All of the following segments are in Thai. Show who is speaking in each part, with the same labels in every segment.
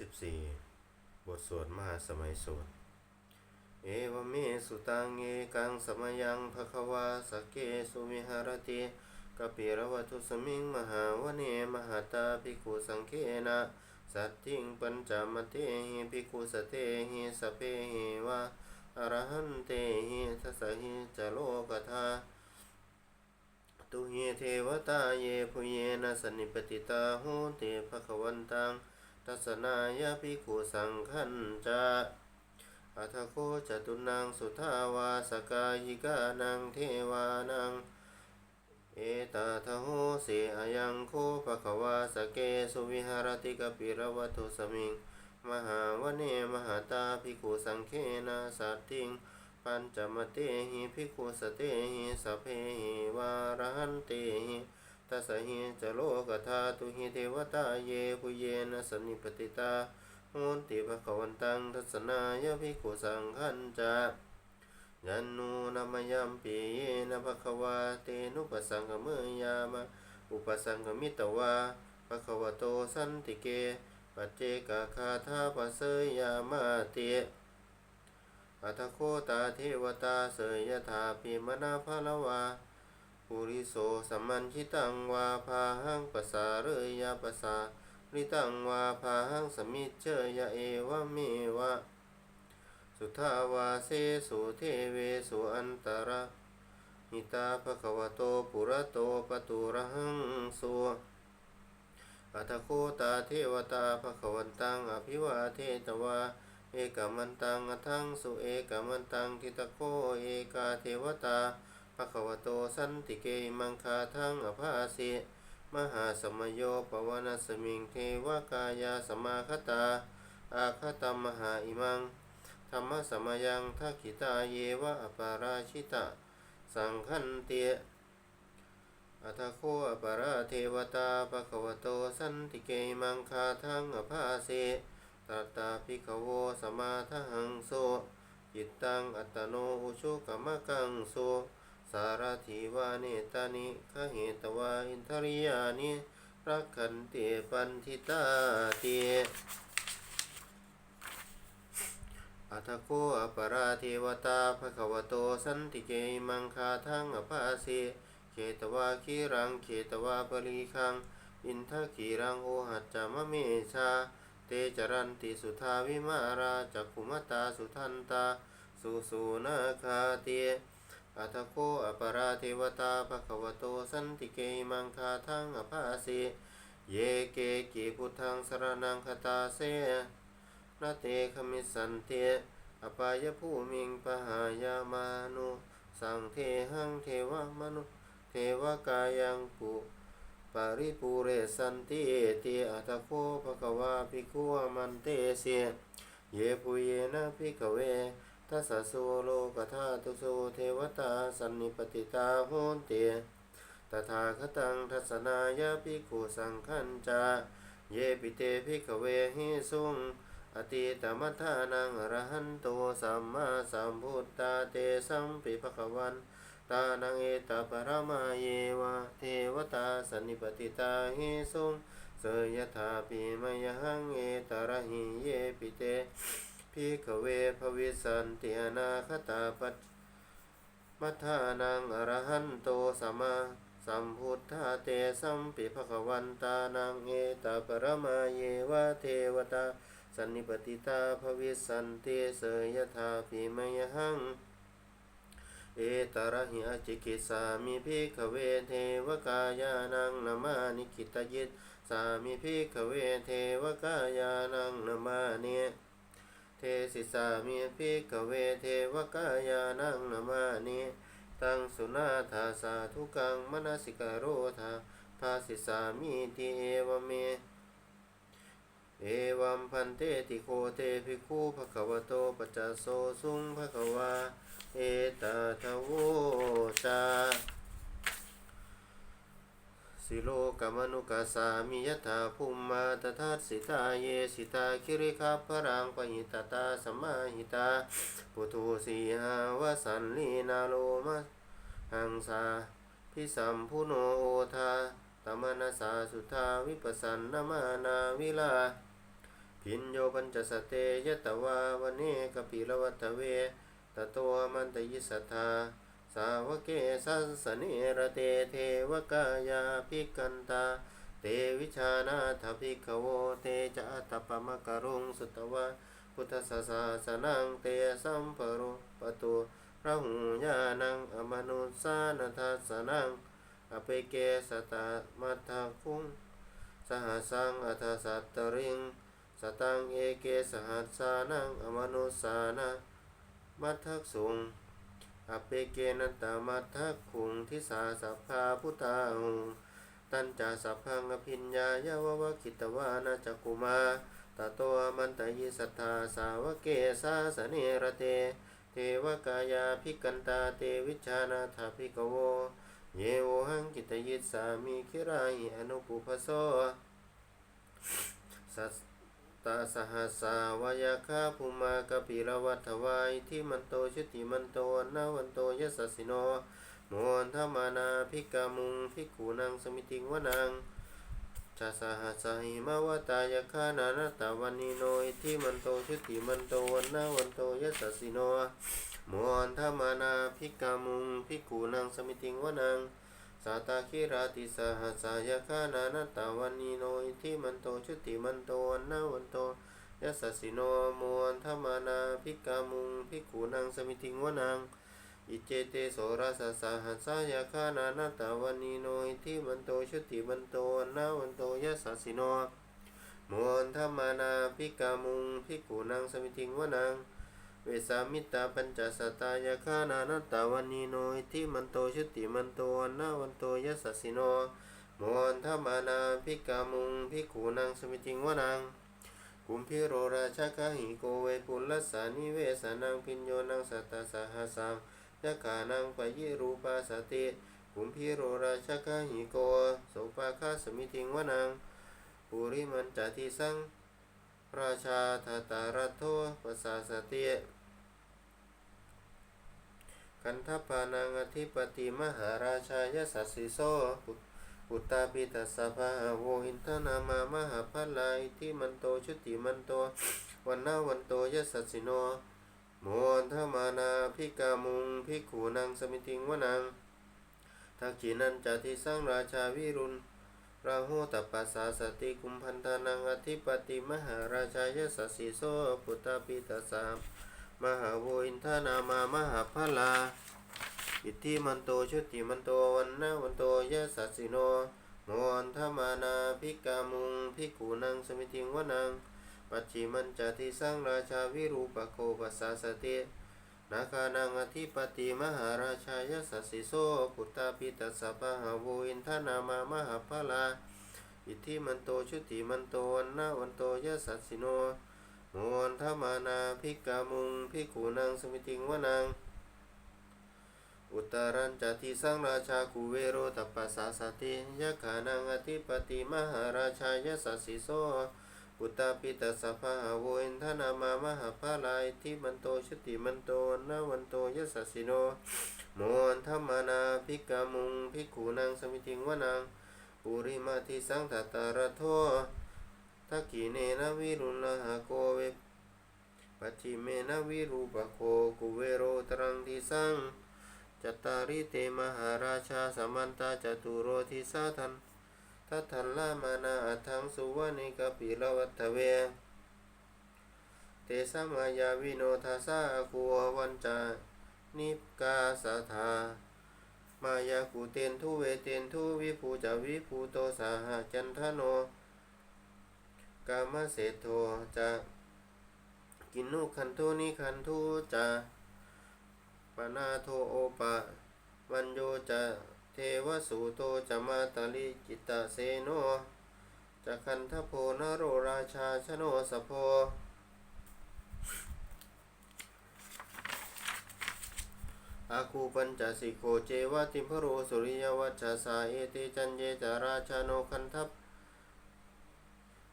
Speaker 1: 24 บทสวดมหาสมัยสวดเอวเมสุตังเอกังสมยังภควาสเกสุวิหารติกปิรวัตุสมิงมหาวเนมหาตาภิกขุสังเคนะสัตติงปัญจมเตหิภิกขุสเตหิสพเพหิวะอรหันเตหิทัสสหิจโลกธาตุเยเทวตาเยพุเยนะสนิปติตาโหติภควันตัง ทัสนายภิกขุสังขันจาอัทโคจตุนังสุทาวาสกายิกานังเทวานัง เอตาทโหเสอายังโคภควาสเกสุวิหารติกปิรวัตุสมิง มหาวเนมหาตาภิกขุสังเคนะสัตติง ปัญจมเตหิภิกขุสเตหิสเพหิวารหันเตหิ ตัสหิจโลกธาตุหิเทวตาเยปุเยนะสนิปติตาโหนติภควันตังทัสสนายภิกขุสังขันจายันนูนามยัมปีเยนะภควาเตนุปสังกเมยามะอุปสังกมิตวาภควโตสันติเก ปัจเจกคาธาปเสยยามาเตอัตโคตาเทวตาเสยยถาปิมนาภาลวา ปุริโสสัมมันชิตังวาพาหังปสาเรยยาปสาริตังวาพาหังสมิเจยเอวะเมวะ สุทาวาเสสุเทเวสุอันตระหิตาภควโตปุระโตปตุระหังสุอัตโคตาเทวตาภควันตังอภิวาเทตวาเอกมันตังอทังสุเอกมันตังทิตโคเอกาเทวตา ภควโตสันติเกมังคาทังอภาสิมหาสมโยปวนาสมิงเทวกายาสมาคตา อาคตมหาอิมัง ธรรมสมยังทักขิตาเยวะอปาราชิตะ สังขันเตอัทโคอปาราเทวตาภควโตสันติเกมังคาทังอภาสิตัตตาภิกขโวสมาทังโสจิตตังอัตโนอุชุกมะกังโส สารถีวาเนตานิขเหตวาอินทริยานิรักขันเตปันทิตาเตอัทโคอปราเทวตาภควโตสันติเกมังคาทังอภาสิเขตวาคีรังเขตวาปรีคัง อินทขีรังโอหัจจามเมชา เตจรันติสุทาวิมาราจักขุมตาสุทันตา สุสูนาคาเต อัทโคอปราเทวตาภควโตสันติเกมังคาทังอภาสิเยเกกิพุทธังสรนังคตาเสนาเตขมิสันเตอปายภูมิงปหายามานุสังเทหังเทวมนุเทวกายังปุปาริปูเรสันติเตอัตโคภะคะวาภิกขุมันเตเสเยปุเยนะภิกเว ทัสสะโลกธาตุโสเทวตาสันนิปติตาโหนเตตถาคตังทัสสนายาภิกขุสังขันจา เยปิเตภิกขเวหิสุงอติตมัทธานังอรหันโตสัมมาสัมพุทธาเตสัมปิภคะวันตานังเอตปรมาเยวะเทวตาสันนิปติตาหิสุงเสยถาปิมยหังเอตระหิเยปิเต พิกเวภวิสันติอนาคตาปัจมัทธานังอรหันโตสัมมาสัมพุทธาเตสัมปิภควันตานังเอตปรมาเยวะเทวตาสันนิปติตาภวิสันติเสยถาปิมยหัง เอตระหิอจิกิสามิภิกเวเทวกายานังนามานิกิตยิตสามิภิกเวเทวกายานังนามาเน เทสิสามิภิกเวเทวกายานังนามาเนตังสุนาธาสาธุกังมนสิกโรธาภาสิสามิติเอวเม เอวัมพันเตติโคเตภิกขุภะคะวโตปัจโสสุงภะคะวา เอตทะโวจา สิโลกมนุกัสสามิยถาภูมิมาตทัสสิตาเยสิตาคิริคัพรังปหิตตาสมาหิตาปุถุสีหาวสันลีนาโลมะหังสาพิสัมพุโนโอทาตมนาสาสุทาวิปัสสันนามานาวิลา พินโยปัญจสเตยตวาวเนกปิลวัตเวตโตมันตยิสทธา สาวเกสัสสเนระเตเทวกายาภิกันตา เตวิชานาถภิกขโวเตจะตปมกรุงสุตวะพุทธสสาสนังเตสัมปรุปตุระหุญานังอมนุสานัทสนังอเปเกสตามัทคุงสหสังอัทสัตตริงสตังเอเกสหัสสานังอมนุสานะมัทสุง อเปเกนันตมัทธคุงทิสาสัพพาพุทธาหุงตันจาสัพพังอภิญญายาววคิตวานาจักุมาตโตมันตยิสัทธาสาวเกสาสเนระเต เทวกายาภิกันตาเตวิชานาถาภิกโว เยโวหังกิตยิสามิคิราหิอนุปุพโสสัส ตาสหัสาวายาคาภูมากปิรวัฏวายทิมันโตชุติมันโตนาวันโตยสสสิโนมวนธรรมานาภิกามุงภิกขุนังสมิติงวนังชาสหัสหิมาวตายาคานานาตาวันนิโนอิทิมันโตชุติมันโตวนาวันโตยสสสิโนมวนธรรมานาภิกามุงภิกขุนังสมิติงวนัง สาตาคิราติสหัสายคานานตาวันนิโนอิทิมันโตชุติมันโตวันนาวันโตยสสสิโนมวนธรรมานาภิกามุงภิกขุนังสมิติงวนังอิเจเตโสราสสหัสายาคานานตาวันนีโนอิทิมันโตชุติมันโตนาวันโตยะสัสสิโนมวนธรรมานาภิกามุงภิกขุนังสมิติงวนัง เวสามิตาปัญจสตายาคานานตาวันีโนอิทิมันโตชุติมันโตนาวันโตยะสัสสิโนมวนธรรมานาภิกามุงภิกขุนังสมิติงวนังกุมพิโรราชกะหิโกเวปุลสานิเวสานังพิญโยนังสัตตสหสังยะขานังปยิรูปาสติกุมพิโรราชกะหิโกโสปาคาสมิติงวนังปุริมันจติสัง ราชาทตารัตโทปสาสติกันทปานังอธิปติมหาราชายสัสสิโสปุตตาปิตัสสะภาโวหินทนามามหาพลาอิทิมันโตชุติมันโตวันนาวันโตยสัสสิโนโมนทมานาภิกามุงภิกขุนังสมิติงวนังทักขินันจติสังราชาวิรุณ ราหูตัปปัสสาสติกุมพันธานังอธิปติมหาราชายสัสสิโสปุตตาปิตาสามมหาโวอินทนามามหาพลาอิทธิมันโตชุติมันโตวันนาวันโตยะสัสิโนโมนทมานาภิกามุงภิกขุนังสมิติงวนังปัจฉิมันจติสังราชาวิรูปโคปัสสาสติ นาคานังอธิปติมหาราชายสัสสิโสปุตตาปิตัสสะปะหาโวอินทนามามหาพลาอิทธิมันโตชุติมันโตวันนาวันโตยะสัสสิโนโมนทมานาภิกามุงภิกขุนังสมิติงวนังอุตรัญจติสังราชาคุเวโรตัปปัสสาสติยะขานังอธิปติมหาราชายสัสสิโส ปุตตาปิตาสภาโวอินทนามามหาภาลายที่มันโตชติมันโตนาวันโตยสัสสิโนโมนธรรมนาภิกามุงภิกขุนังสมิติงวนังปุริมาทิสังทัตตารโททักขีเนนะวิรุณหะโกเวปัจฉิเมนะวิรูปโคกุเวโรตรังทิสังจัตตาริเตมหาราชาสมันตาจตุโรทิสาทัน ทัตถันลามานาอัทังสุวรรณิกปิลวัตเว เตสมายาวิโนทาสาคูวันจานิกาสาธามายากุเตนทุเวเตนทุวิภูจาวิภูโตสาหจันทโนกามเสโทจะกินนุคันโทนิคันทุจะปนาโทโอปะวันโยจะ เทวสูโตจะมาตาลิจิตตเสโนจะคันทโพนโรราชาชโนสโพอาคูปัญจสิโขเจวติมพโรสุริยวัชชาสาเอเตจันเยจาราชาโนคันทัพ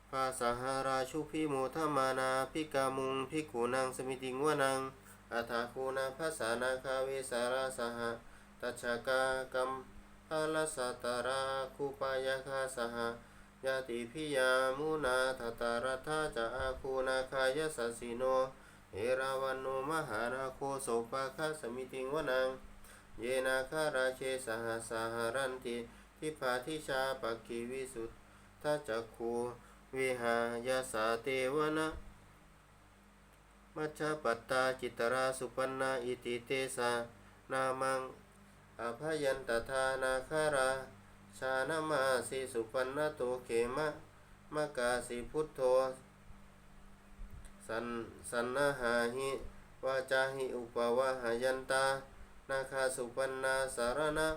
Speaker 1: ภาสหาราชุพิโมทมานาภิกามุงภิกขุนังสมิติงวนังอัฏฐาคูนาภาษานาคาเวสาราสห ตัชชากากัมภาลสัตตราคูปายาคาสหยาติพิยามุนาทตารธาจะอาคูนาคายสัสสิโนเอราวันโนมหาราโคโสปะคาสมิติงวนัง เยนาคาราเชสหสหรันติทิพาทิชาปกิวิสุทธาจักคูวิหายาสาเตวนะมัชฌปัตตาจิตราสุปันนาอิติเตสานามัง อภยันตทานาคารา ชานมาสิสุปันนโตเขมะมะกาสิพุทโธสันสันนหาหิวาจาหิอุปวาหายันตา นาคาสุปันนาสารณะ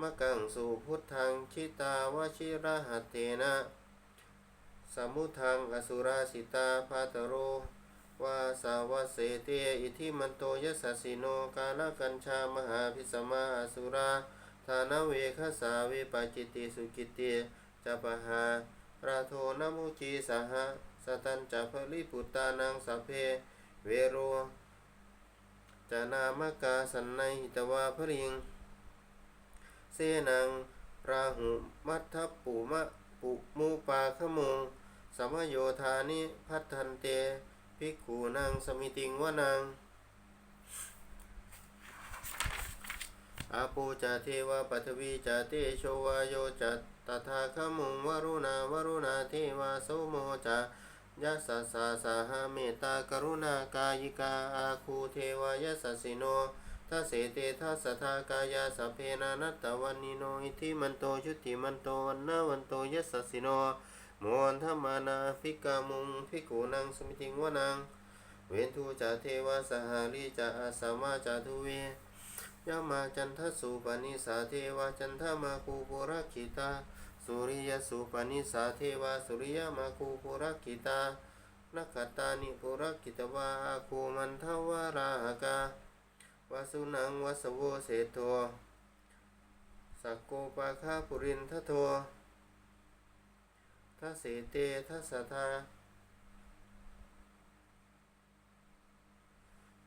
Speaker 1: มะกังสุพุทธังชิตาวชิระหเตนะ สมุทังอสุราสิตาภาตโร วาสาวเสเตอิทิมันโตยสัสสิโนกาลกัญชามหาพิสมาสุราธานเวคสาเวปจิติสุกิติจะปะหาราโทนมุจีสหะสตันจะพลิปุตานังสัพเพเวโรจานามกาสันในหิตวาพริง เสนังราหุมัททปุมะปุมูปาขมงสมโยธานิพัทันเต ภิกขุนังสมิติงวนังอาปูจาเทวปัทวีจาเตโชวาโยจัตตถาคมุงวรุณาวรุณาเทวาโสโมจายัสสะสาสหาเมตตากรุณากายิกาอาคูเทวายัสสิโนทัสเสเตทัสสทากายาสเพนานัตตวันนิโนอิทิมันโตชุติมันโตวันนาวันโตยัสสิโน โมนธรรมานาภิกกามุงภิกขุนังสมิติงวนัง เวนทูจาเทวาสหาริจาอาสามาจาทุเวยามาจันทสุปนิสาเทวาจันทมาคูปุรักิตาสุริยสุปนิสาเทวาสุริยมาคูปุรักิตานักขตานิปุรักิตวาคูมันทวาราหกาวาสุนังวาสโวเสโทสักโกปาคาปุรินทโท ทัสเสเตทัสทา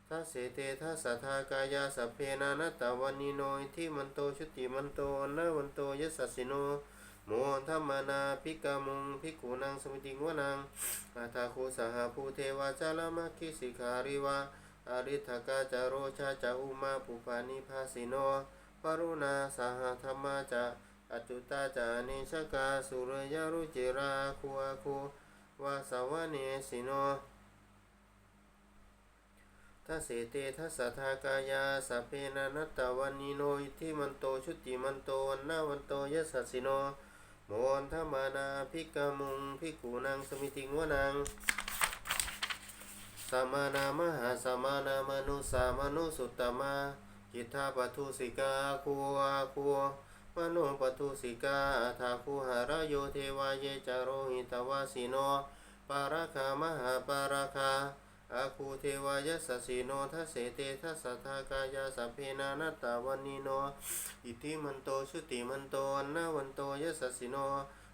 Speaker 1: ทัสเสเตทัสทากายาสัพเพนานัตตวันิโนอิทิมันโตชุติมันโตนาวันโตยัสสิโนโมธรรมนาภิกามุงภิกขุนังสมิติงวนังอาทาคูสหภูเทวาจาลามาคิสิการิวาอาริทกาจาโรชาจาอุมาปุปานิภาสิโนปรุณาสหธรรมาจา อจุตาจานิชกาสุรยารุจิราคูอาคูวาสาวเนสิโนทัสเตทัสทากายาสเพนานัตตวันิโนอิทิมันโตชุติมันโตวันนาวันโตยัสสสิโนโมนธมานาภิกามุงภิกขุนังสมิติงวนังสมานามหาสมานามนุสามนุสุตตมากิทธาปทุสิกาคูอาคู มโนปัทุสิกาทาคูหารโยเทวาเยจโรหิตวาสิโนปาราคามหาปาราคาอาคูเทวายัสสสิโนทัสเสเตทัสทากายาสัพเพนานัตตาวันนิโน อิทิมันโตชุติมันโตอันนาวันโตยัสสสิโน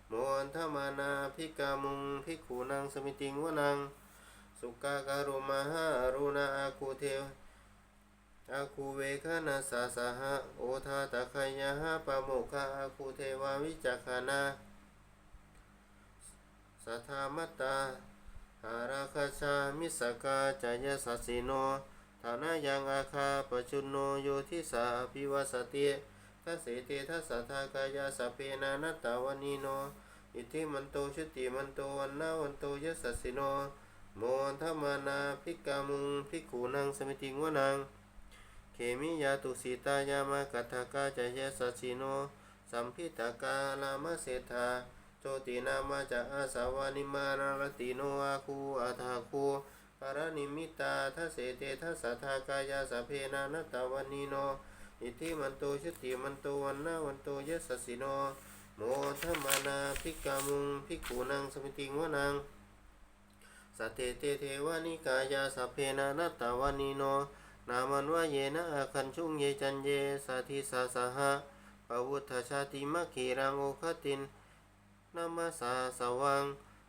Speaker 1: โมอันธมานาภิกามุงภิกขุนังสมิติงวนัง สุกาการุมหารุณาอาคูเทว อาคูเวคานาสาสหะโอทาตะคายาหะปะโมคาอาคูเทวาวิจักขานาสัทธามตาหาราคาชามิสกาจายสัสิโนฐานะยังอาคาปจุนโนโยทิสาภิวสติทัสเตทัสสะทากายาสพเพนานัตตาวนีโนอิทิมันโตชุติมันโตวันนาวันโตยสัสิโนโมนธมานาภิกามุงภิกขุนังสมิติงวนัง ขมิยาตุสีตายามากัตถกาจายสัสสิโน สัมพิตากาลามเสธาโจตินามาจะอาสาวานิมานารติโนอาคูอาทาคูปารนิมิตาทัเสเตทัสสะทากายาสเพนานัตตวันีโน อิทิมันโตชุติมันโตวันนาวันโตยสัสิโน โมทมานาภิกามุงภิกขุนังสมิติงวนังสัตเตเตเทวานิกายาสเพนานัตตวันนีโน นามันวะเยนะอาคันชุงเยจันเยสัทธิสาสหะปวุฒชาติมัคคีรังโอคตินนามาสาสวัง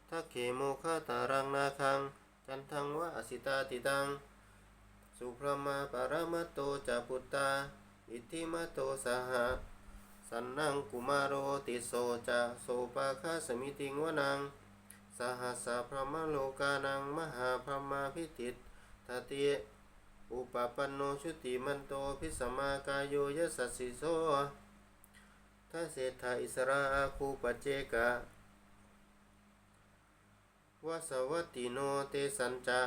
Speaker 1: ทักเขโมคาตารังนาคัง จันทังวะอสิตาติตัง สุพรมาปารามตโตจาปุตตา อิทิมาโตสหะสันนังกุมารโรติโสจะโสปาคาสมิติงวนัง สหัสสะพระมโลกานังมหาพรมาพิติตติ อุปปันโนชุติมันโตพิสมากายโยยสัสสิโสทาเศรษฐาอิสราคูปเจกะวาสวัตติโนเตสัญจะ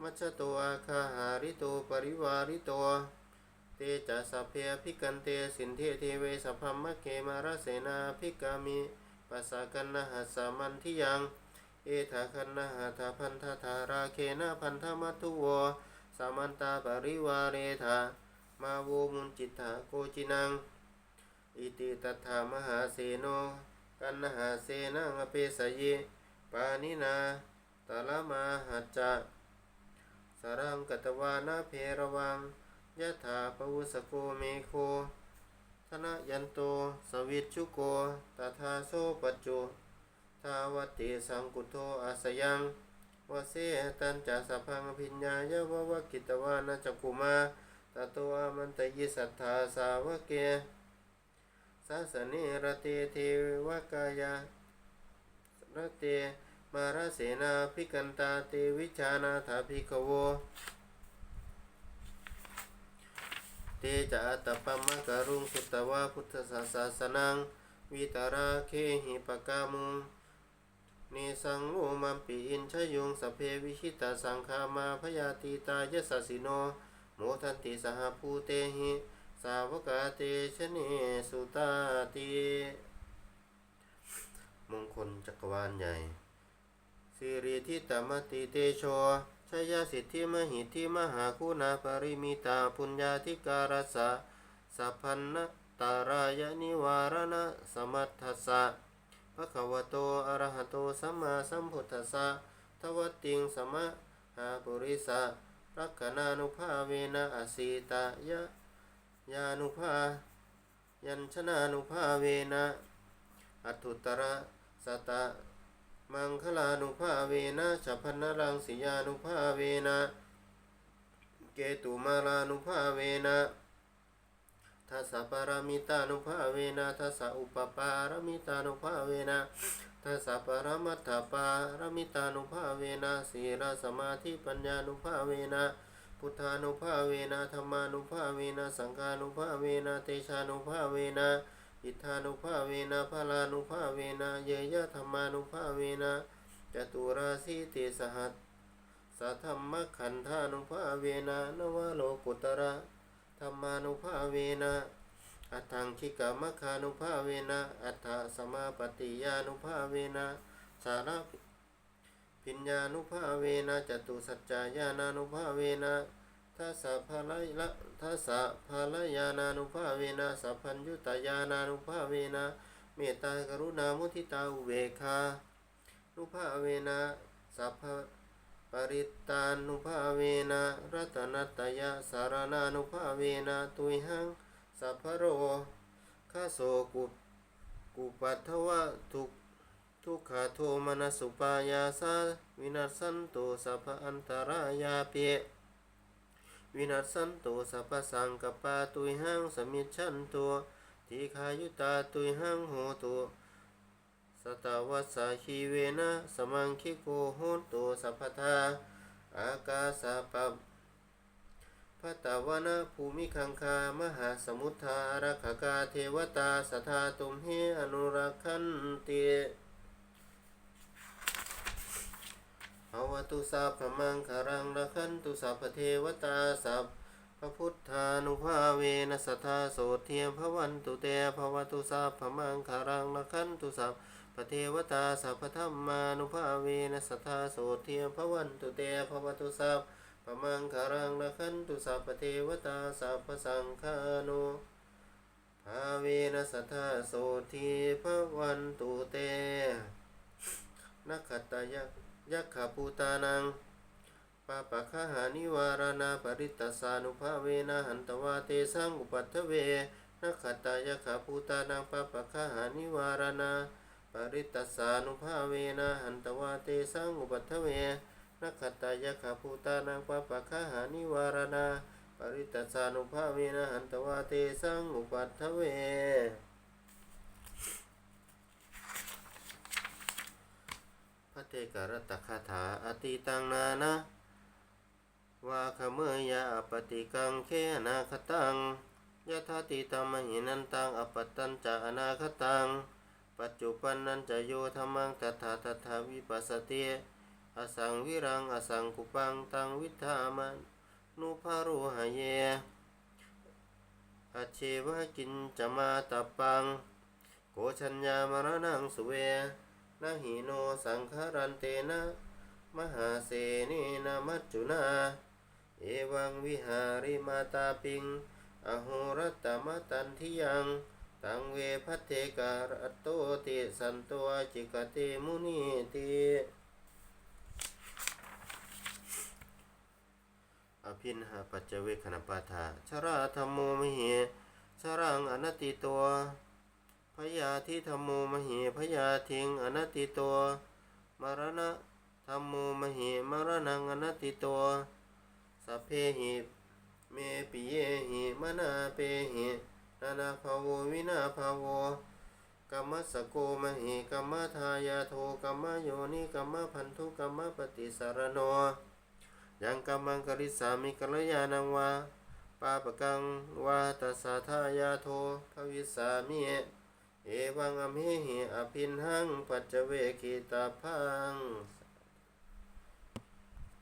Speaker 1: มัชโตอาคาหาริโตปริวาริโตเตจะสัพเพพิกันเตสินเทเทเวสัพพมะเกมารเสนาภิกามิปัสสะกันนะหัสสามันทิยัง เอถาคันนะหาถาพันธาธาราเคนะพันธมัตถุโว สามันตาปริวาเรธามาโวมุนจิตถาโกจินัง อิติตัฏฐามหาเสโน กันนหาเสนังอเปสเยปานินาตาลมาหัจจะสรังกตวานาเพระวังยะถาปวุสโกเมโคธนยันโต สวิชชุโกตถาโซปัจจุทาวติสังกุโทอาสยัง วเสตันจะสัพพังอภิญญายะวะวะกิตวานะจักุมาตตอามันตยิสัทธาสาวเกสาสเนรเตเทวกายะรเตมาราเสนาภิกันตาเตวิชานาถาภิกโวเตจะอัตตปัมะการุงสุตวาพุทธศาสสนังวิตาราเคหิปกามุง เนสังโลมัมปีอินชยุงสเพวิชิตาสังคามาพยาตีตายสสิโนโมทันติสหภูเตหิ สาวกาเตชเนสุตาติมงคลจักรวาลใหญ่สิริทิตมติเตโชชยสิทธิมหิทธิมหาคุณาปริมิตาปุญญาธิการสะสัพพันนตารายนิวารณะสมัทธัสะะคะวะโตอะระหะโตสัมมาสัมพุทธัสสะทวัตติงสมะหาปุริสะรักขณานุภาเวนะอสีตายะยานุภา ยัญชนานุภาเวนะอัตุตระสตะมังคลานุภาเวนะฉัพพนรังสิยานุภาเวนะเกตุมาลานุภาเวนะ ทัสสะปารามิตานุภาเวนะทัสสะอุปปารามิตานุภาเวนะทัสสะปรมัตถปารามิตานุภาเวนะสีลสมาธิปัญญานุภาเวนะพุทธานุภาเวนะธรรมานุภาเวนะสังฆานุภาเวนะเตชานุภาเวนะอิทธานุภาเวนะพลานุภาเวนะเยยะธรรมานุภาเวนะจตุราสีติสหัสสัทธรรมขันธานุภาเวนะนวโลกุตระ ธรรมานุภาเวนะอัตถังคิกามคานุภาเวนะอัตถสมาปฏิยานุภาเวนะสาระปิญญานุภาเวนะจตุสัจจายานานุภาเวนะทัสสะภาลยละทัสสะภาลยานานุภาเวนะสัพพัญญุตายานานุภาเวนะเมตตากรุณามุทิตาอุเบกขานุภาเวนะสัพพะ ปริตตานุภาเวนะรัตนัตยะสารนานุภาเวนะตุยหังสัพพโรคาโสกุกุปัทวะทุกทุกขาโทมนสสุปายาสาวินัสสันโตสัพพอันตรายาเปวินัสสันโตสัพพสังกปาตุยหังสมิชชันโตทีขายุตาตุยหังโหตุ สตาวัสาชีเวนะสมังคิโกโหตุสัพพทาอากาสาปปพัตตาวนะภูมิคังคามหาสมุทธารักกาเทวตาสทาตุมเฮอนุรักขันเตภวตุสัพพมังคารังระคันตุสัพพเทวตาสัพพพุทธานุภาเวนัสทธาโสเทียมพวันตุเตภวตุสัพพมังคารังระคันตุสัพพ เทวตาสัพพธรรมานุภาเวนัสทธาโสเทียพวันตุเตภวตุสัพพมังคารังระคันตุสัพเทวตาสัพพสังฆานุภาเวนัสทธาโสทีพวันตุเตนักขตายะยักขปูตานังปาปะคหานิวารณาปริตตสานุภาเวนะหันตวาเตสังอุปัตเวนักขตายักขปูตานังปาปะคหานิวารณา ปริตัสานุภาเวนะหันตวาเตสังอุปัฏเวนักตายะขาภูตานังปะปะคาหานิวารณาปริตัสานุภาเวนะหันตวาเตสังอุปัฏเวพระเตการตคาถาอติตังนานะวาขเมยะอปฏิกังเคนาคตังยะทาติตามหินันตังอปตันจานาคตัง ปัจจุปันนันจะโยธรรมังตถาตถาวิปัสสติอสังวิรังอสังคุปังตังวิธามันนุภารุหะเยอเชวะกินจะมาตปัง โกชัญญามรณังสุเวนะหิโนสังคารันเตนะ มหาเสนีนามัจจุนา เอวังวิหาริมาตาปิง อโหรัตตมตันทิยัง ตังเวพัทเทการัตโตติสันตัวจิกติมุนีติอภินหาปัจเจเวคณปาธาชราธรรมโมมเหชรังอนติตัวพยาธิธรรมโมมเหพยาทิงอนติตัวมรณะธรรมโมมเหมรณังอนัตติตัวสัพเพหิเมปิเยหิมนาเปหิ นานาภาววินาภาวกัมมสโกมหิกัมมทายาโทกัมมโยนิกัมมพันธุกัมมปฏิสารโนยังกัมมังกริสามิกัลยาณังวาปาปกังวาตสสะทายาโทภวิสามิเอวังอมเหหิอภินหังปัจเจเวกิตาพัง